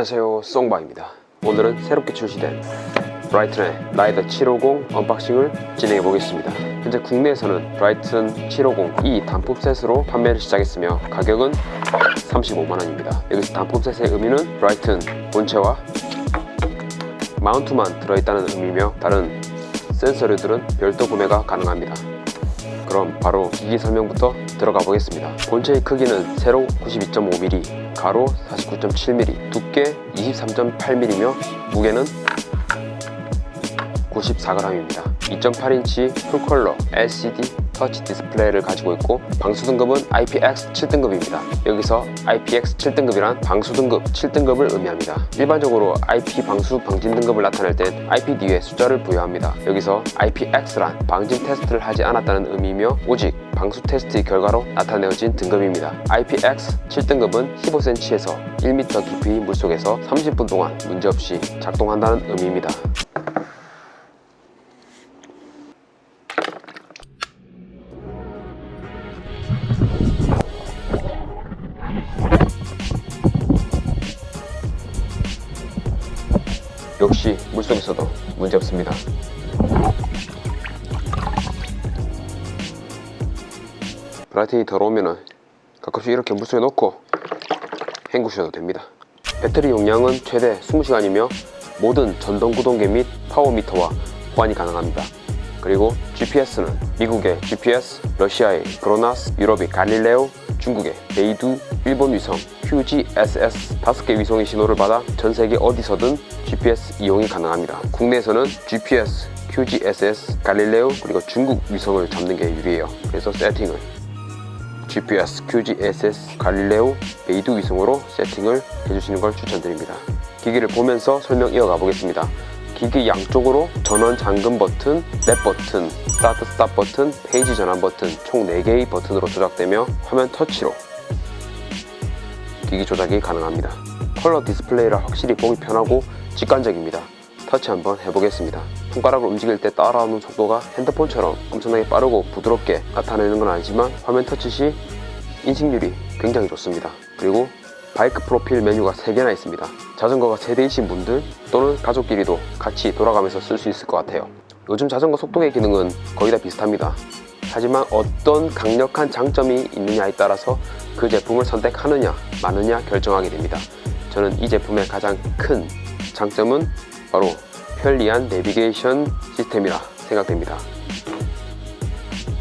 안녕하세요 송바입니다. 오늘은 새롭게 출시된 브라이튼의 라이더 750 언박싱을 진행해 보겠습니다. 현재 국내에서는 브라이튼 750이 단품 셋으로 판매를 시작했으며 가격은 35만원입니다. 여기서 단품 셋의 의미는 브라이튼 본체와 마운트만 들어있다는 의미며 다른 센서류들은 별도 구매가 가능합니다. 그럼 바로 기기 설명부터 들어가 보겠습니다. 본체의 크기는 세로 92.5mm, 가로 49.7mm, 두께 23.8mm며 무게는 94g입니다. 2.8인치 풀컬러 LCD 터치 디스플레이를 가지고 있고 방수 등급은 IPX 7등급입니다. 여기서 IPX 7등급이란 방수 등급 7등급을 의미합니다. 일반적으로 IP 방수 방진 등급을 나타낼 땐 IP 뒤에 숫자를 부여합니다. 여기서 IPX란 방진 테스트를 하지 않았다는 의미이며 오직 방수 테스트의 결과로 나타내어진 등급입니다. IPX 7등급은 15cm에서 1m 깊이의 물속에서 30분 동안 문제없이 작동한다는 의미입니다. 역시 물속에서도 문제없습니다. 브라이튼이 더러우면 가끔씩 이렇게 물속에 넣고 헹구셔도 됩니다. 배터리 용량은 최대 20시간이며 모든 전동 구동계 및 파워미터와 호환이 가능합니다. 그리고 GPS는 미국의 GPS, 러시아의 그로나스, 유럽의 갈릴레오, 중국의 베이두, 일본 위성 QGSS 5개 위성의 신호를 받아 전 세계 어디서든 GPS 이용이 가능합니다. 국내에서는 GPS, QGSS, 갈릴레오 그리고 중국 위성을 잡는 게 유리해요. 그래서 세팅을 GPS, QGSS, 갈릴레오, 베이두 위성으로 세팅을 해주시는 걸 추천드립니다. 기기를 보면서 설명 이어가 보겠습니다. 기기 양쪽으로 전원 잠금 버튼, 넷 버튼, 스타트 스탑 버튼, 페이지 전환 버튼 총 4개의 버튼으로 조작되며 화면 터치로 기기 조작이 가능합니다. 컬러 디스플레이라 확실히 보기 편하고 직관적입니다. 터치 한번 해보겠습니다. 손가락을 움직일 때 따라오는 속도가 핸드폰처럼 엄청나게 빠르고 부드럽게 나타내는 건 아니지만 화면 터치 시 인식률이 굉장히 좋습니다. 그리고 바이크 프로필 메뉴가 3개나 있습니다. 자전거가 세대이신 분들 또는 가족끼리도 같이 돌아가면서 쓸 수 있을 것 같아요. 요즘 자전거 속도계 기능은 거의 다 비슷합니다. 하지만 어떤 강력한 장점이 있느냐에 따라서 그 제품을 선택하느냐 마느냐 결정하게 됩니다. 저는 이 제품의 가장 큰 장점은 바로 편리한 내비게이션 시스템이라 생각됩니다.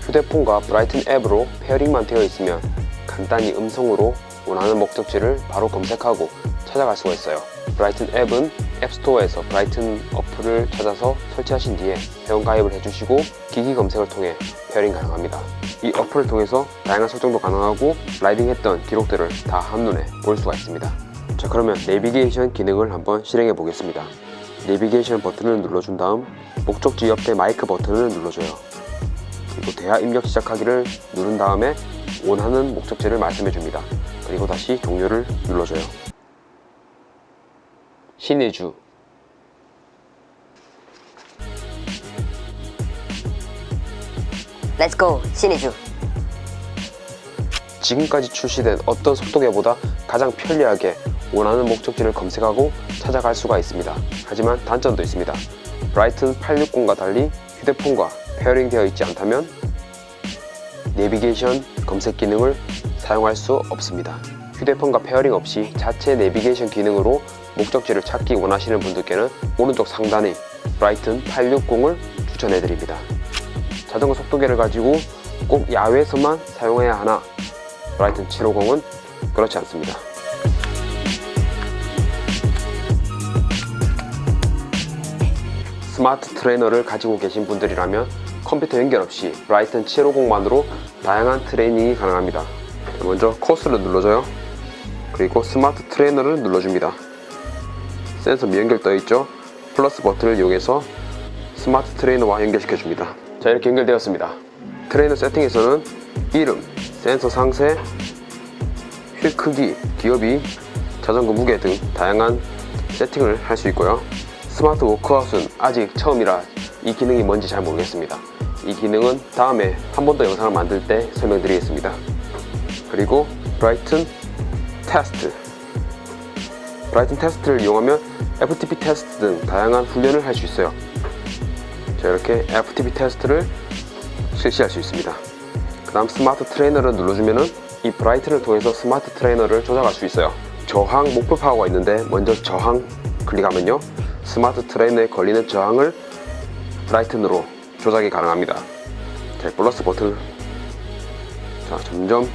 휴대폰과 브라이튼 앱으로 페어링만 되어 있으면 간단히 음성으로 원하는 목적지를 바로 검색하고 찾아갈 수가 있어요. 브라이튼 앱은 앱스토어에서 브라이튼 어플을 찾아서 설치하신 뒤에 회원 가입을 해주시고 기기 검색을 통해 페어링 가능합니다. 이 어플을 통해서 다양한 설정도 가능하고 라이딩했던 기록들을 다 한눈에 볼 수가 있습니다. 자 그러면 내비게이션 기능을 한번 실행해 보겠습니다. 내비게이션 버튼을 눌러준 다음 목적지 옆에 마이크 버튼을 눌러줘요. 그리고 대화 입력 시작하기를 누른 다음에 원하는 목적지를 말씀해 줍니다. 그리고 다시 종료를 눌러줘요. 신의 주 Let's go 신이주 지금까지 출시된 어떤 속도계보다 가장 편리하게 원하는 목적지를 검색하고 찾아갈 수가 있습니다. 하지만 단점도 있습니다. 브라이튼 860과 달리 휴대폰과 페어링 되어 있지 않다면 내비게이션 검색 기능을 사용할 수 없습니다. 휴대폰과 페어링 없이 자체 내비게이션 기능으로 목적지를 찾기 원하시는 분들께는 오른쪽 상단의 브라이튼 860을 추천해 드립니다. 자전거 속도계를 가지고 꼭 야외에서만 사용해야 하나 브라이튼 750은 그렇지 않습니다. 스마트 트레이너를 가지고 계신 분들이라면 컴퓨터 연결 없이 브라이튼 750만으로 다양한 트레이닝이 가능합니다. 먼저 코스를 눌러줘요. 그리고 스마트 트레이너를 눌러줍니다. 센서 미연결 떠 있죠? 플러스 버튼을 이용해서 스마트 트레이너와 연결시켜 줍니다. 자 이렇게 연결되었습니다. 트레이너 세팅에서는 이름, 센서 상세, 휠 크기, 기어비, 자전거 무게 등 다양한 세팅을 할 수 있고요. 스마트 워크아웃은 아직 처음이라 이 기능이 뭔지 잘 모르겠습니다. 이 기능은 다음에 한 번 더 영상을 만들 때 설명드리겠습니다. 그리고 브라이튼 테스트 브라이튼 테스트를 이용하면 FTP 테스트 등 다양한 훈련을 할 수 있어요. 자, 이렇게 FTP 테스트를 실시할 수 있습니다. 그 다음 스마트 트레이너를 눌러주면은 이 브라이튼을 통해서 스마트 트레이너를 조작할 수 있어요. 저항 목표 파워가 있는데 먼저 저항 클릭하면요. 스마트 트레이너에 걸리는 저항을 브라이튼으로 조작이 가능합니다. 자, 플러스 버튼. 자, 점점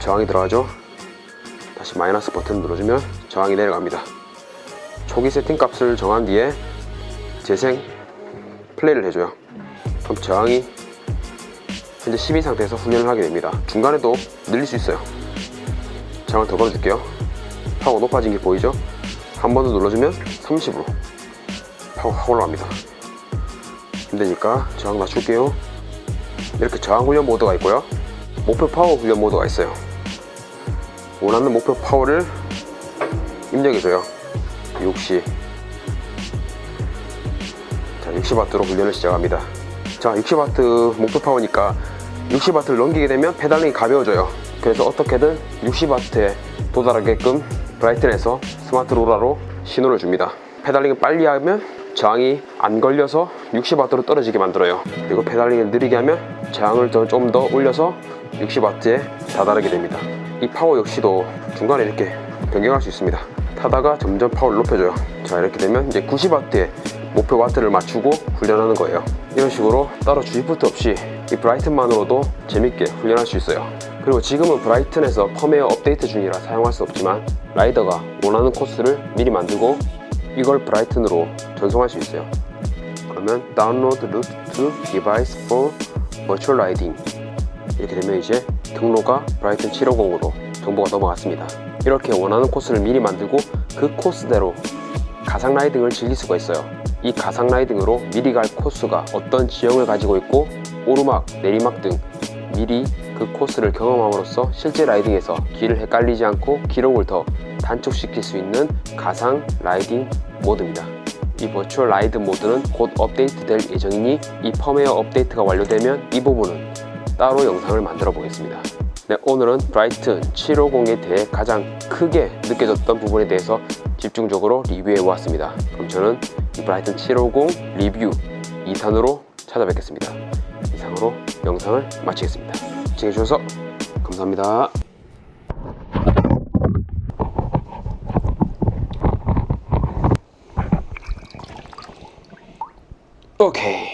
저항이 들어가죠. 다시 마이너스 버튼 눌러주면 저항이 내려갑니다. 초기 세팅 값을 정한 뒤에 재생 플레이를 해줘요. 그럼 저항이 현재 10인 상태에서 훈련을 하게 됩니다. 중간에도 늘릴 수 있어요. 저항을 더 걸어줄게요. 파워 높아진 게 보이죠? 한 번 더 눌러주면 30으로 파워 확 올라갑니다. 힘드니까 저항 낮출게요. 이렇게 저항 훈련 모드가 있고요. 목표 파워 훈련 모드가 있어요. 원하는 목표 파워를 입력해줘요. 60. 자, 60W로 훈련을 시작합니다. 자, 60W 목표 파워니까 60W를 넘기게 되면 페달링이 가벼워져요. 그래서 어떻게든 60W에 도달하게끔 브라이튼에서 스마트 로라로 신호를 줍니다. 페달링을 빨리 하면 저항이 안 걸려서 60W로 떨어지게 만들어요. 그리고 페달링을 느리게 하면 저항을 좀 더 올려서 60W에 다다르게 됩니다. 이 파워 역시도 중간에 이렇게 변경할 수 있습니다. 타다가 점점 파워를 높여줘요. 자 이렇게 되면 이제 90W에 목표 와트를 맞추고 훈련하는 거예요. 이런 식으로 따로 주입부트 없이 이 브라이튼만으로도 재밌게 훈련할 수 있어요. 그리고 지금은 브라이튼에서 펌웨어 업데이트 중이라 사용할 수 없지만 라이더가 원하는 코스를 미리 만들고 이걸 브라이튼으로 전송할 수 있어요. 그러면 다운로드 루트 to device for virtual 이렇게 되면 이제 등로가 브라이튼 750으로 정보가 넘어갔습니다. 이렇게 원하는 코스를 미리 만들고 그 코스대로 가상 라이딩을 즐길 수가 있어요. 이 가상 라이딩으로 미리 갈 코스가 어떤 지형을 가지고 있고 오르막, 내리막 등 미리 그 코스를 경험함으로써 실제 라이딩에서 길을 헷갈리지 않고 기록을 더 단축시킬 수 있는 가상 라이딩 모드입니다. 이 버추얼 라이드 모드는 곧 업데이트 될 예정이니 이 펌웨어 업데이트가 완료되면 이 부분은 따로 영상을 만들어 보겠습니다. 네, 오늘은 브라이튼 750에 대해 가장 크게 느껴졌던 부분에 대해서 집중적으로 리뷰해 보았습니다. 그럼 저는 이 브라이튼 750 리뷰 2탄으로 찾아뵙겠습니다. 이상으로 영상을 마치겠습니다. 시청해주셔서 감사합니다. 오케이.